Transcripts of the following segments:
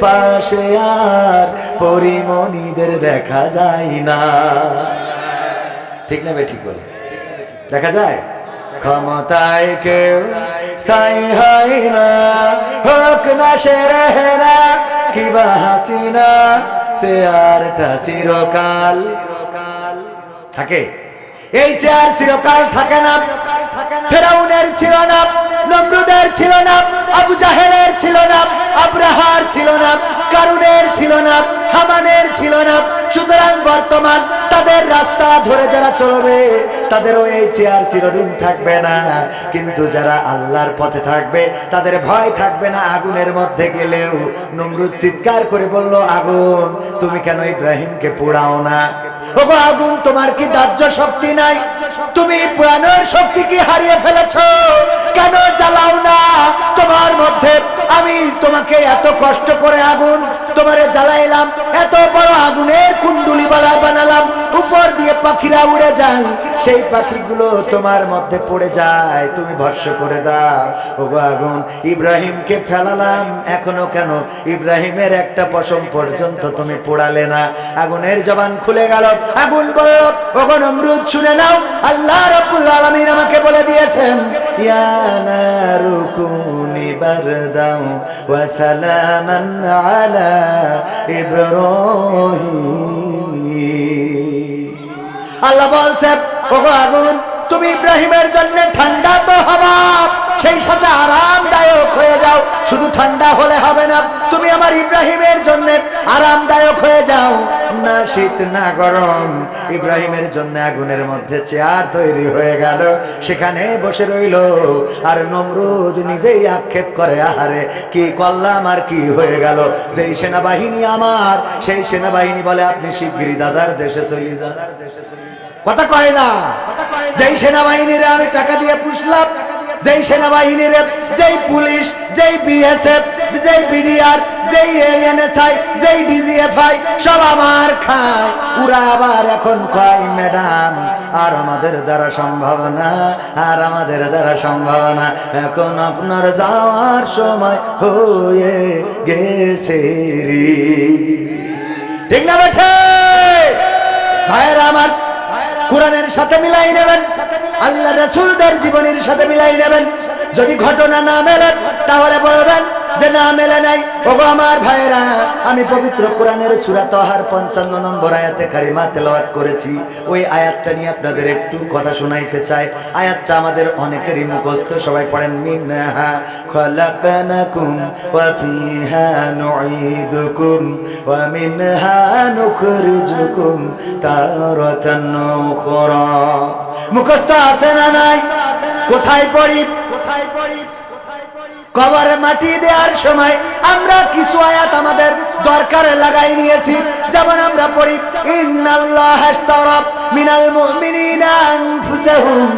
পাশে আর পরিমণিদের দেখা যায় না। ঠিক না ঠিক বলে? দেখা যায়? ক্ষমতায় কেউ স্থায়ী হয় না। হোক না সে রেহে না কিবা হাসিনা, সে আরটা চিরকাল। থাকে? এই আর চিরকাল থাকে না। ফেরাউনের ছিল না, নমরুদের ছিল না, আবু জাহেলের ছিল না, আব্রাহার ছিল না, কারুনের ছিল না হামানের ছিল না। সুতরাং বর্তমান তাদের রাস্তা ধরে যারা চলবে, তাদেরও এই চেয়ার চিরদিন থাকবে না। কিন্তু যারা আল্লাহর পথে থাকবে, তাদের ভয় থাকবে না আগুনের মধ্যে গেলেও। নমরুদ চিৎকার করে বলল, আগুন, তুমি কেন ইব্রাহিমকে পোড়াও না? ওগো, আগুন তোমার কি দাহ্য শক্তি নাই? তুমি পুরানোর শক্তি কি হারিয়ে ফেলেছ? কেন জ্বালাও না? তোমার মধ্যে আমি তোমাকে এত কষ্ট করে আগুন তোমারে জ্বালাইলাম, এত বড় আগুনের কুণ্ডুলি বালা বানালাম, উপর দিয়ে পাখিরা উড়ে যায়, সেই পাখিগুলো তোমার মধ্যে পড়ে যায়, তুমি ভস্য করে দাও। ওগো আগুন, ইব্রাহিমকে ফেলালাম, এখনও কেন? ইব্রাহিমের একটা পশম পর্যন্ত তুমি পোড়ালে না। আগুনের জবান খুলে গেল, আগুন বলল, ওগো নমরুদ, শুনে নাও, আল্লাহ রাব্বুল আলামিন আমাকে বলে দিয়েছেন ইয়া নারু কুনি বারদাও ওয়া আলা ইব্রাহিম। আল্লাহ বলছে ওগো আগুন তুমি ইব্রাহিমের জন্য ঠান্ডা তো হবা সেই সাথে আরামদায়ক হয়ে যাও। শুধু ঠান্ডা হলে হবে না, তুমি আমার ইব্রাহিমের জন্য আরামদায়ক হয়ে যাও। না শীত, না গরম, ইব্রাহিমের জন্য আগুনের মধ্যে চেয়ার তৈরি হয়ে গেল। সেখানে বসে রইল, আর নমরুদ নিজেই আক্ষেপ করে, আহারে, কি করলাম আর কি হয়ে গেল? সেই সেনাবাহিনী আমার, সেই সেনাবাহিনী বলে, আপনি শিগগিরই দাদার দেশে চলি, দাদার দেশে চলি। কথা কয় না। যেই সেনাবাহিনীর আমি টাকা দিয়ে পুষলাম, যেই সেনাবাহিনীর, যেই পুলিশ, যেই বিএসএফ যেই বিডিআর যেই এএনএসআই যেই ডিজিএফআই সব আমার খায়। ওরা আবার এখন কয়, ম্যাডাম, আর আমাদের দ্বারা সম্ভব না, আর আমাদের দ্বারা সম্ভব না। এখন আপনার যাওয়ার সময় হয়ে গেছে ঠিক না বেঠে? ভাইয়েরা আমার কোরআনের সাথে মিলাই নেবেন, আল্লাহ রসুলদের জীবনের সাথে মিলাই নেবেন। যদি ঘটনা না মেলেন, তাহলে বলবেন যে না মেলে নাই। ওগো আমার ভাইয়েরা, আমি পবিত্র কোরআনের সূরা তহার পঞ্চান্ন নম্বর আয়াতে কারিমা তেলাওয়াত করেছি। ওই আয়াতটা নিয়ে আপনাদের একটু কথা শোনাইতে চাই। আয়াতটা আমাদের অনেকেরই মুখস্থ, সবাই পড়েন। মিনহা খলাকনাকুম ওয়া ফিহা নুঈদুকুম ওয়া মিনহা নুখরিজুকুম তারাতান উখরা। মুখস্থ আছে না নাই? কোথায় পড়ি কোথায় পড়ি? কবরে মাটি দেওয়ার সময় আমরা কিছু আয়াত আমাদের দরকারে লাগাই নিয়েছি। যেমন আমরা পড়ি, ইন্নাল্লাহ মিনাল মুমিনিনা আনফুসাহুম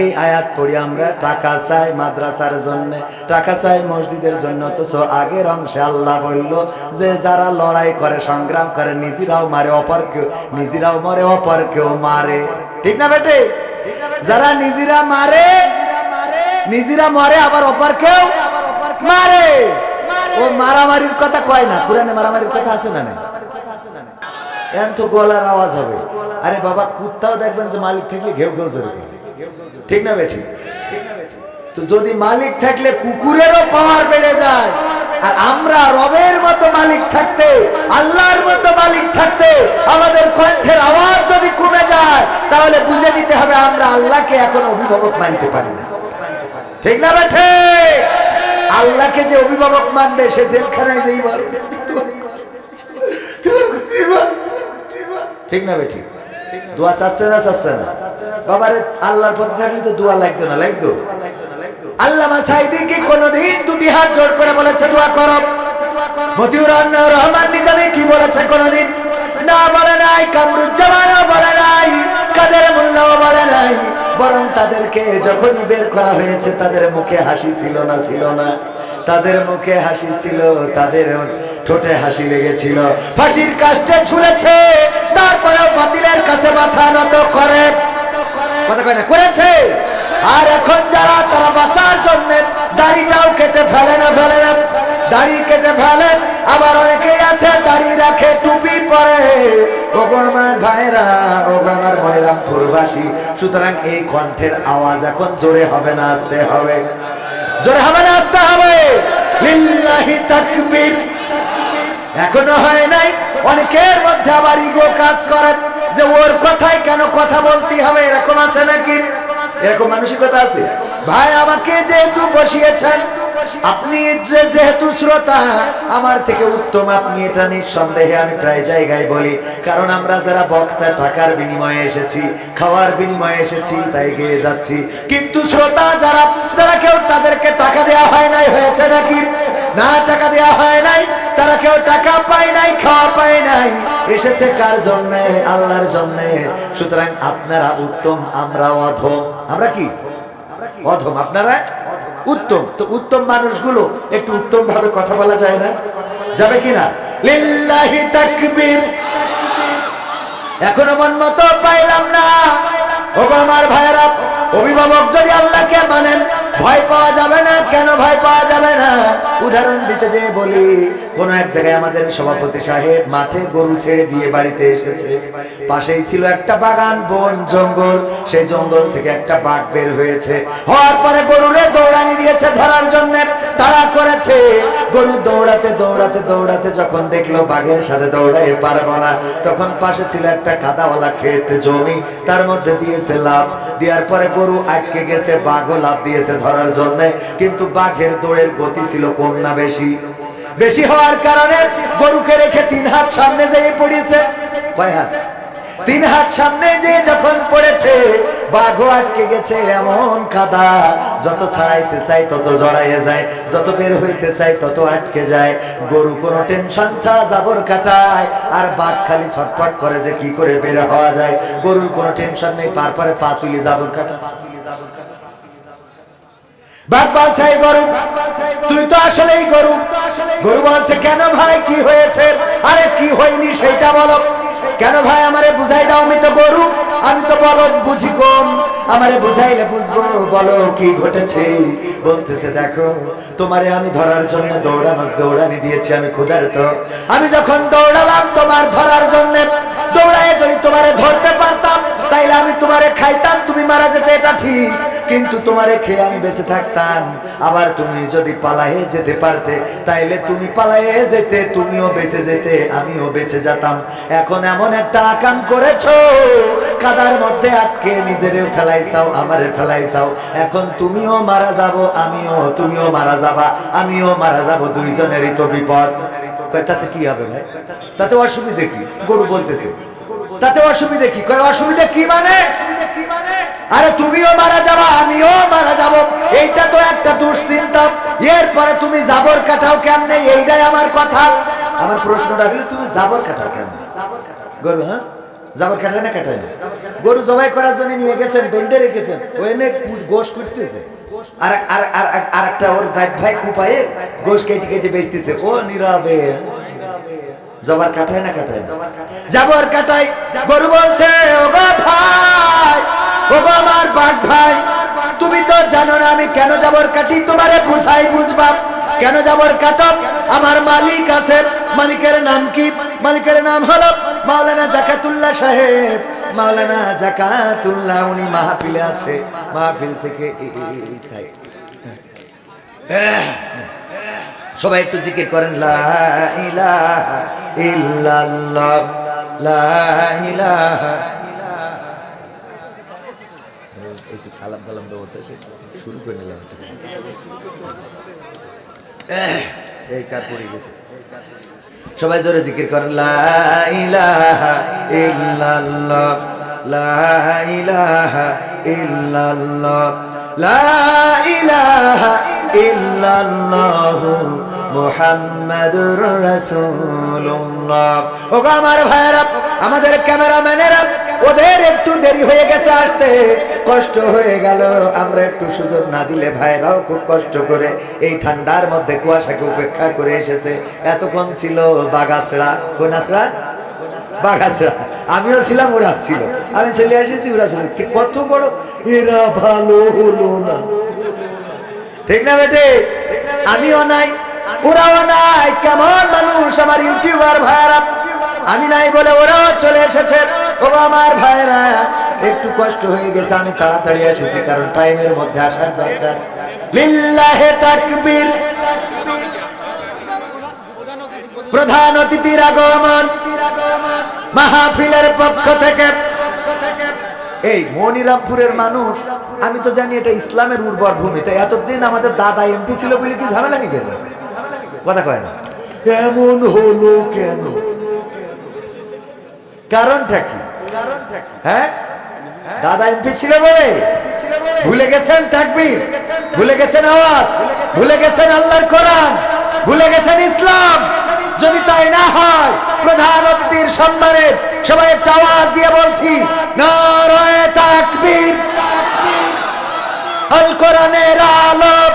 এই আয়াত পড়ি আমরা টাকা চাই মাদ্রাসার জন্য, টাকা চাই মসজিদের জন্য। তো সো আগের অংশে আল্লাহ বলল যে, যারা লড়াই করে, সংগ্রাম করে, নিজেরাও মারে, অপর কেউ, নিজেরাও মরে, অপর কেউ মারে। ঠিক না বেটে? যারা নিজেরা মারে, নিজেরা মরে, আবার অপর কেউ মারে। ও মারামারির কথা কয় না, কোরআনে মারামারির কথা আছে না এখন তো গলার আওয়াজ হবে। আরে বাবা, কুত্তাও দেখবেন যে মালিক থাকলে ঘেউ ঘেউ জোরে ঠিক না বেঠি? তো যদি মালিক থাকলে কুকুরেরও পাওয়ার বেড়ে যায়। আর আমরা রবের মতো মালিক থাকতে, আল্লাহর মতো মালিক থাকতে, আমাদের কণ্ঠের আওয়াজ যদি কমে যায়, তাহলে বুঝে নিতে হবে আমরা আল্লাহকে এখন অভিভাবক মানতে পারি না। ঠিক না বেঠে আল্লাহকে যে অভিভাবক মানবে, সে জেলখানায় যেই বলে ঠিক না বেঠি দোয়া চাচ্ছে না চাচ্ছে না? বাবারে, আল্লাহর পথে থাকলে তো দোয়া লাগতো না, লাগতো? আল্লামা সাইদি কি কোনদিন দুটি হাত জোড় করে বলেছে, দোয়া করো। মতিউর রহমান নিজামী কি বলেছে কোনদিন? না, বলে নাই। কামরুজ্জামানও বলে নাই, কাদের মোল্লাও বলে নাই, বরং তাদেরকে যখন বের করা হয়েছে, তাদের মুখে হাসি ছিল না ছিল না। তাদের মুখে হাসি ছিল, তাদের ঠোঁটে হাসি লেগেছিল। ফাঁসির কাষ্টে ঝুলেছে, তারপরেও বাতিলের কাছে মাথা নত করে। কথা কয় না, করেছে? আর এখন যারা তারা বাঁচার জন্য দাড়িটাও কেটে ফেলে না ফেলে না। দাড়ি কেটে ফেলে। আবার অনেকেই আছে, দাড়ি রাখে, টুপি পরে। ওগো আমার ভাইরা ওগো আমার মনিরামপুরবাসী সুতরাং এই কণ্ঠের আওয়াজ এখন জোরে হবে না, আসতে হবে। জোরে হবে না, আসতে হবে। লিল্লাহি তাকবীর। এখনও হয় নাই। অনেকের মধ্যে আবার ইগো কাজ করে যে ওর কথায় কেন কথা বলতে হবে, এরকম আছে নাকি? এরকম মানসিকতা আছে? ভাই, আমাকে যেহেতু বসিয়েছেন, আপনি যেহেতু শ্রোতা, আমার থেকে উত্তম, আপনি এটা নিঃসন্দেহে আমি প্রায় জায়গায় বলি। কারণ আমরা যারা বক্তা, টাকার বিনিময়ে এসেছি, খাওয়ার বিনিময়ে এসেছি, তাই গিয়ে যাচ্ছি। কিন্তু শ্রোতা যারা তারা কেউ তাদেরকে টাকা দেওয়া হয় নাই, হয়েছে নাকি? না টাকা দেওয়া হয় নাই, তারা কেউ টাকা পায় নাই, খাওয়া পায় নাই। এসেছে কার জন্য? আল্লাহর জন্য। সুতরাং আপনারা উত্তম আমরা অধম। আমরা কি? অধম। আপনারা? উত্তম। তো উত্তম মানুষগুলো একটু উত্তম ভাবে কথা বলা যায় না? যাবে কি না? লিল্লাহি তাকবীর। এখনও মন মতো পাইলাম না। ওগো আমার ভাইয়েরা, অভিভাবক যদি আল্লাহকে মানেন ভয় পাওয়া যাবে না? কেন ভয় পাওয়া যাবে না? উদাহরণ দিতে যে বলি কোন এক জায়গায় আমাদের সভাপতি সাহেব মাঠে গরু ছেড়ে দিয়ে বাড়িতে এসেছে। পাশেই ছিল একটা বাগান, বন, জঙ্গল। সেই জঙ্গল থেকে একটা বাঘ বের হয়েছে। হওয়ার পরে গরুরে দৌড়ানি দিয়েছে ধরার জন্য তাড়া করেছে। গরু দৌড়াতে দৌড়াতে দৌড়াতে যখন দেখল বাঘের সাথে দৌড়াই পারব না, তখন পাশে ছিল একটা কাদাওয়ালা ক্ষেত জমি। তার মধ্যে দিয়েছে লাভ দেওয়ার পরে গরু আটকে গেছে, বাঘও লাভ দিয়েছে ধরার জন্য। কিন্তু বাঘের দৌড়ের গতি ছিল কম না বেশি। বেশি হওয়ার কারণে গরুকে রেখে তিন হাত সামনে যেয়ে পড়িয়েছে কয় হাত? তিন হাত সামনে যে যখন পড়েছে, বাঘও আটকে গেছে এমন কাদা। যত ছাড়াইতে চাই তত জড়াইয়ে যায়। যত বের হইতে চাই তত আটকে যায়। গরু কোনো টেনশন ছাড়া জাবর কাটায়। আর বাঘ খালি ছটফট করে যে কি করে বের হওয়া যায়। গরুর কোনো টেনশন নেই পার পা তুলি জাবর কাটাচ্ছে। বাঘ বলছে গরু, তুই তো আসলেই গরু। গরু বলছে, কেন ভাই, কি হয়েছে? আরে, কি হয়নি সেটা বলো। কেন ভাই, আমারে বুঝাই দাও, আমি তো গরু। আমি তো বলদ বুঝি কম। আমারে বুঝাইলে বুঝব, বলো কি ঘটেছে? বলতেছে, দেখো, তোমারে আমি ধরার জন্য দৌড়ানো, দৌড়ানি দিয়েছি, আমি ক্ষুধার্ত। আমি যখন দৌড়ালাম তোমার ধরার জন্য, দৌড়ায় যদি তোমারে ধরতে পারতাম, তাইলে আমি তোমারে খাইতাম, তুমি মারা যেতে, এটা ঠিক। কিন্তু তোমারে খেয়ে আমি বেঁচে থাকতাম। আবার তুমি যদি পালায়ে যেতে পারতে, তাইলে তুমি পালায়ে যেতে, তুমিও বেঁচে যেতে, আমিও বেঁচে যেতাম। এখন এমন একটা আকাম করেছ কাদার মধ্যে আটকে নিজেরে ফেলাইছাও আমারে ফেলাইছাও এখন তুমিও মারা যাব, আমিও, তুমিও মারা যাবা, আমিও মারা যাব, দুইজনেরই তো বিপদ। তাতে কি হবে ভাই? তাতে অসুবিধে কি? গরু বলতেছে। তাতে অসুবিধে কি? কয়, অসুবিধা কি মানে? আরে তুমিও মারা যাবা, আমিও মারা যাব। এইটা তো একটা দুশ্চিন্তা। এরপরে তুমি জাবর কাটাও কেমনে? এইটাই আমার কথা। আমার প্রশ্নটা হলো, তুমি জাবর কাটাও কেমনে? গরু হ্যাঁ? জাবর কাটায় না কাটায় না? গরু জবাই করার জন্য নিয়ে গেছেন, বেঁধে রেখেছেন ওখানে গোশ করতেছে। আর আর আর আর একটা ওর জাত ভাই কুপায়ে গোশ কেটে কেটে বেচতেছে। ও নীরবে। জবার কাটায় না কাটায় না? জাবর কাটাই গরু বলছে ও গো ভাই ও গো আমার বাঘ ভাই, তুমি তো জানো না আমি কেন জাবর কাটি? তোমারে বুঝাই বুঝবা কেন জাবর কাটব আমার মালিক আছে মালিকের নাম কি? মালিকের নাম হলো মাওলানা জাকাতুল্লাহ সাহেব, মাওলানা জাকাতুল্লাহ উনি মাহফিলে আছে, মাহফিল থেকে এই- সাইড সবাই একটু জিকির করেন, লা ইলাহা ইল্লাল্লাহ, লা ইলাহা একটু সালাম কালাম দেবো তো শুরু করে নিলাম। এই কার পড়ে গেছে? সবাই জোরে জিকির করেন আমাদের ক্যামেরা ইল্লাল্লাহ, লা ইলাহা ইল্লাল্লাহ, লা ইলাহা ইল্লাল্লাহ মুহাম্মাদুর রাসূলুল্লাহ। ওগো আমার আমাদের ওদের একটু দেরি হয়ে গেছে আসতে। কষ্ট হয়ে গেল। আমরা একটু সুযোগ না দিলে ভাইরাও খুব কষ্ট করে এই ঠান্ডার মধ্যে কুয়াশাকে উপেক্ষা করে এসেছে। এতক্ষণ ছিল বাগাছড়া। কোন আছড়া বাগাছড়া। আমিও ছিলাম ওরা ছিল। আমি চলে এসেছি, ওরা ছিল কত বড়। এরা ভালো হলো না। ঠিক না বেটে? আমিও নাই, ওরাও নাই। কেমন মানুষ আমার ইউটিউবার ভাইয়ারা। আমি নাই বলে ওরাও চলে এসেছে। ও আমার ভাইয়েরা একটু কষ্ট হয়ে গেছে আমি তাড়াতাড়ি এসেছি কারণ টাইমের মধ্যে আসার দরকার। লিল্লাহে তাকবীর। প্রধান অতিথির আগমন। মাহফিলের পক্ষ থেকে। এই মনিরামপুরের মানুষ আমি তো জানি এটা ইসলামের উর্বর ভূমি তাই এতদিন আমাদের দাদা এমপি ছিল বলে কি ঝামেলা নিয়ে গেল কথা কয় না। এমন হলো কেন? কারণটা কি? হ্যাঁ? দাদা এমপি ছিল বলে? ভুলে গেছেন তাকবীর? ভুলে গেছেন আওয়াজ? ভুলে গেছেন আল্লাহর কোরআন? ভুলে গেছেন ইসলাম? যদি তাই না হয় প্রধান অতিথির সম্মানে সবাই একটা আওয়াজ দিয়ে বলছি নারায়ে তাকবীর। আল কোরআনের আলোক।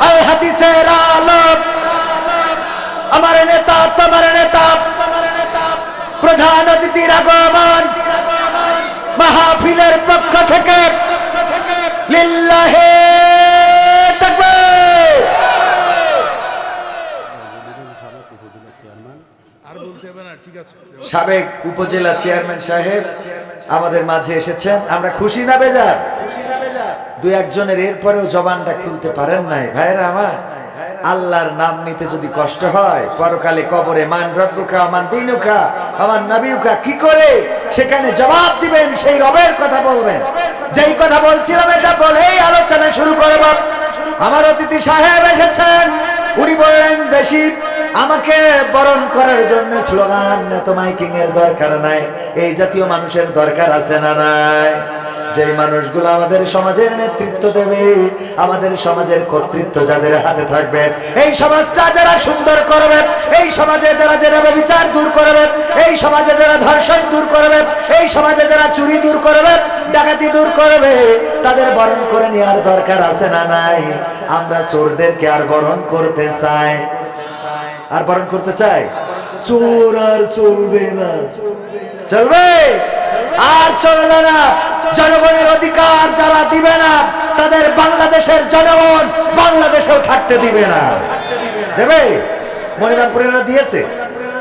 আল হাদিসের আলোক। আমার নেতা তোমার আগমন মাহফিলের পক্ষ থেকে লিল্লাহে সাবেক উপজেলা চেয়ারম্যান সাহেব আমাদের মাঝে এসেছেন। আমরা খুশি না বেজার? দু একজনের এরপরেও জবানটা খুলতে পারেন নাই। ভাইরা আমার আল্লাহর নাম নিতে যদি কষ্ট হয়, পরকালে কবরে মান রব্বুকা, মান দিনুকা আমার নবীকা কি করে? সেখানে জবাব দিবেন, সেই রবের কথা বলবেন। যেই কথা বলছিলাম, এটা বলেই আলোচনা শুরু করব। আমার অতিথি সাহেব এসেছেন। উনি বললেন, বেশি আমাকে বরণ করার জন্য স্লোগান তো মাইকিং এর দরকার নাই। এই জাতীয় মানুষের দরকার আছে না নাই? যে মানুষগুলো আমাদের সমাজের নেতৃত্ব দেবে, আমাদের সমাজের কর্তৃত্ব যাদের হাতে থাকবে, এই সমাজটা যারা সুন্দর করবে, এই সমাজে যারা জেনাবে বিচার দূর করবে, এই সমাজে যারা ধর্ষণ দূর করবে, এই সমাজে যারা চুরি দূর করবে, ডাকাতি দূর করবে, তাদের বরণ করে নেওয়ার দরকার আছে না নাই? আমরা চোরদেরকে আর বরণ করতে চাই। আর বরণ করতে চাই? চোর আর চলবে না। চলবে? আর চলবে না জনগণের অধিকার যারা দিবে না, তাদের বাংলাদেশের জনগণ বাংলাদেশেও থাকতে দিবে না। দেবে? মনিরামপুরেরা দিয়েছে।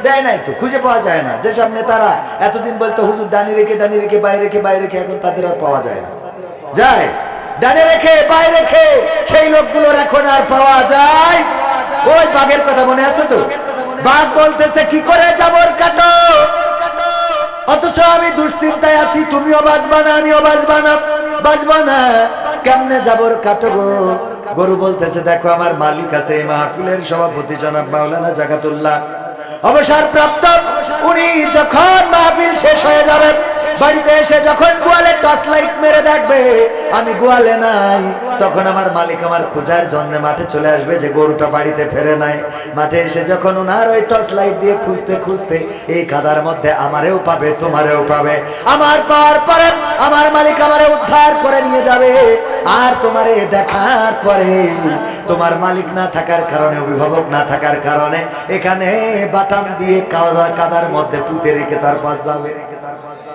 দেয় নাই তো, খুঁজে পাওয়া যায় না। যেসব নেতারা এতদিন বলতো, হুজুর ডানি রেখে ডানি রেখে, বাইরে রেখে বাইরে রেখে, এখন তাদের আর পাওয়া যায় না। যায়। ডানে রেখে, বাইরে রেখে, সেই লোকগুলোর এখন আর পাওয়া যায়। ওই বাঘের কথা মনে আছে তো? বাঘ বলতেছে, কি করে যাবর কাটো? অথচ আমি দুশ্চিন্তায় আছি, তুমিও বাঁচবা না, আমিও বাঁচবা না বাঁচবা না। কেমনে যাবর কাটবো? গরু বলতেছে, দেখো, আমার মালিক আছে, এই মাহফিলের সভাপতি জনাব মাওলানা জাকাতুল্লাহ। অবসর প্রাপ্ত উনি যখন মাহফিল শেষ হয়ে যাবে বাড়িতে এসে যখন গোয়ালে টর্চ লাইট মেরে দেখবে, আমি গোয়ালে নাই, তখন আমার মালিক আমার খোঁজার জন্য মাঠে চলে আসবে যে গরুটা বাড়িতে ফেরে নাই। মাঠে এসে যখন ওনার ওই টর্চ লাইট দিয়ে খুঁজতে খুঁজতে, এই কাদার মধ্যে আমারেও পাবে, তোমারেও পাবে। আমার পাওয়ার পরে, আমার মালিক আমারে উদ্ধার করে নিয়ে যাবে। আর তোমারে দেখার পরে, তোমার মালিক না থাকার কারণে, অভিভাবক না থাকার কারণে, এখানে বাটাম দিয়ে কাদা কাদার মধ্যে পুঁতে রেখে তার পাশ যাবে।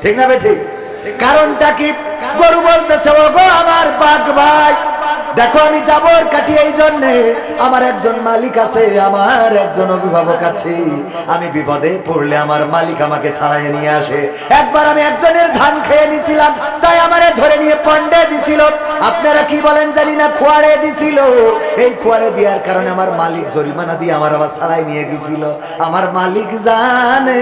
ঠিক না বে ঠিক। কারণটা কি? গরু বলতেছে ও গো আমার বাঘ ভাই, দেখো আমি জাবর কাটি এই জন্যে আমার একজন মালিক আছে, আমার একজন অভিভাবক আছে। আমি বিপদে পড়লে আমার মালিক আমাকে ছাড়াই নিয়ে আসে। একবার আমি একজনের ধান খেয়ে নিছিলাম, তাই আমারে ধরে নিয়ে পন্ডে দিছিল। আপনারা কি বলেন জানি না খোয়াড়ে দিছিল। এই খোয়াড়ে দেওয়ার কারণে আমার মালিক জরিমানা দিয়ে আমার আবার ছাড়াই নিয়ে গেছিল আমার মালিক জানে,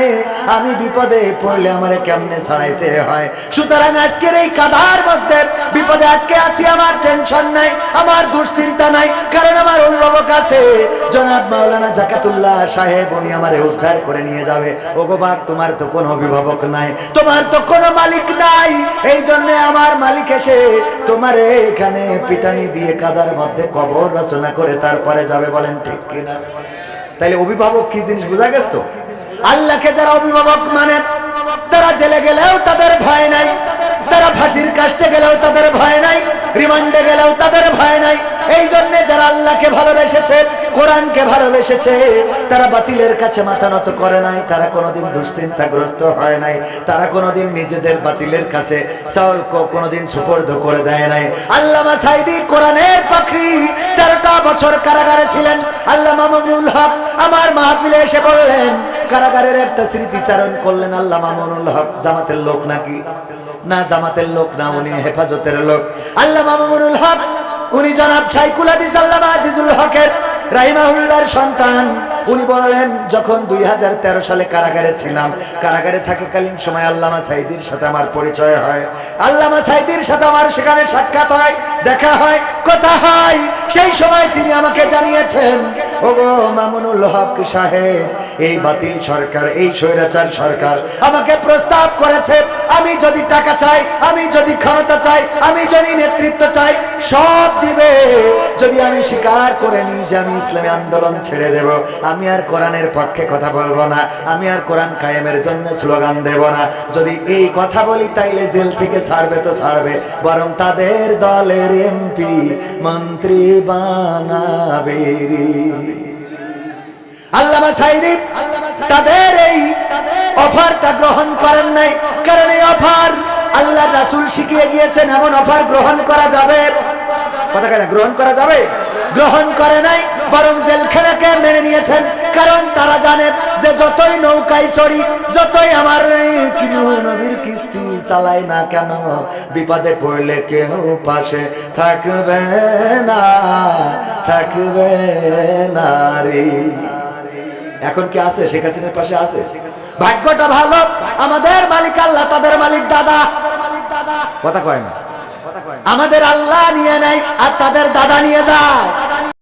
আমি বিপদে পড়লে আমারে কেমনে ছাড়াইতে হয়। সুতরাং আজকের এই কাদার মধ্যে, বিপদে আটকে আছি, আমার টেনশন নাই, আমার দুশ্চিন্তা নাই, কারণ আমার অভিভাবক আছে জনাব মাওলানা জাকাতুল্লাহ সাহেব, উনি আমারে উদ্ধার করে নিয়ে যাবে। ওগো বাপ, তোমার তো কোনো অভিভাবক নাই, তোমার তো কোনো মালিক নাই। এই জন্য আমার মালিক এসে তোমারে এখানে পিটানি দিয়ে কাদার মধ্যে কবর রচনা করে তারপরে যাবে, বলেন ঠিক কিনা? তাইলে অভিভাবক কি জিনিস বোঝা গেছ তো? আল্লাহকে যারা অভিভাবক মানে তারা জেলে গেলেও তাদের ভয় নাই। তারা ফাঁসির কাষ্টে গেলেও তাদের ভয় নাই, রিমান্ডে গেলেও তাদের ভয় নাই। এই জন্য যারা আল্লাহকে ভালোবেসেছে, কোরআনকে ভালোবেসেছে, তারা বাতিলের কাছে মাথা নত করে নাই, তারা কোনোদিন দুশ্চিন্তাগ্রস্ত হয় নাই, তারা কোনোদিন নিজেদের বাতিলের কাছে কোনোদিন সুপর্দ করে দেয় নাই। আল্লামা সাইদি কোরআনের পাখি, তেরোটা বছর কারাগারে ছিলেন। আল্লাহ মামুনুল হক আমার মাহফিলে এসে বললেন, কারাগারের একটা স্মৃতিচারণ করলেন আল্লাহ মামুনুল হক, জামাতের লোক নাকি? না জামাতের লোক, না উনি হেফাজতের লোক। আল্লাহ মামুনুল হক, উনি জনাব সাইকুল হাদিস, আল্লামা আজিজুল হকের রাহিমাহুল্লাহর সন্তান। উনি বললেন, যখন দুই সালে কারাগারে ছিলাম, কারাগারে থাকাকালীন সময় আল্লামা সাইদির সাথে আমার পরিচয় হয়। আল্লামা সাইদির সাথে আমার সেখানে সাক্ষাৎ হয়, দেখা হয়, কথা হয়। সেই সময় তিনি আমাকে জানিয়েছেন, ওগো মামুনুল হক সাহেব, এই বাতিল সরকার, এই স্বৈরাচার সরকার আমাকে প্রস্তাব করেছে আমি যদি টাকা চাই, আমি যদি ক্ষমতা চাই, আমি যদি নেতৃত্ব চাই, সব দিবে যদি আমি স্বীকার করে নিই যে আমি ইসলামী আন্দোলন ছেড়ে দেব, আমি আর কোরআনের পক্ষে কথা বলব না, আমি আর কোরআন কায়েমের জন্য স্লোগান দেব না যদি এই কথা বলি, তাইলে জেল থেকে ছাড়বে তো ছাড়বে, বরং তাদের দলের এমপি মন্ত্রী বানাবে রে। আল্লামা সাইদি তাদের এই অফারটা গ্রহণ করেন নাই। কারণ এই অফার আল্লাহ রাসূল শিখিয়ে গিয়েছেন এমন অফার গ্রহণ করা যাবে। কথা কেন গ্রহণ করা যাবে? গ্রহণ করে নাই, বরং জেলখানাকে মেনে নিয়েছেন। কারণ তারা জানেন যে যতই নৌকায় চড়ি, যতই আমার নবীর কিস্তি চালাই না কেন, বিপদে পড়লে কেউ পাশে থাকবে না থাকবে না রে। এখন কি আছে? শেখ হাসিনার পাশে আছে? ভাগ্যটা ভালো। আমাদের মালিক আল্লাহ, তাদের মালিক দাদা। কথা কয় না। আমাদের আল্লাহ নিয়ে নেয় আর তাদের দাদা নিয়ে যায়।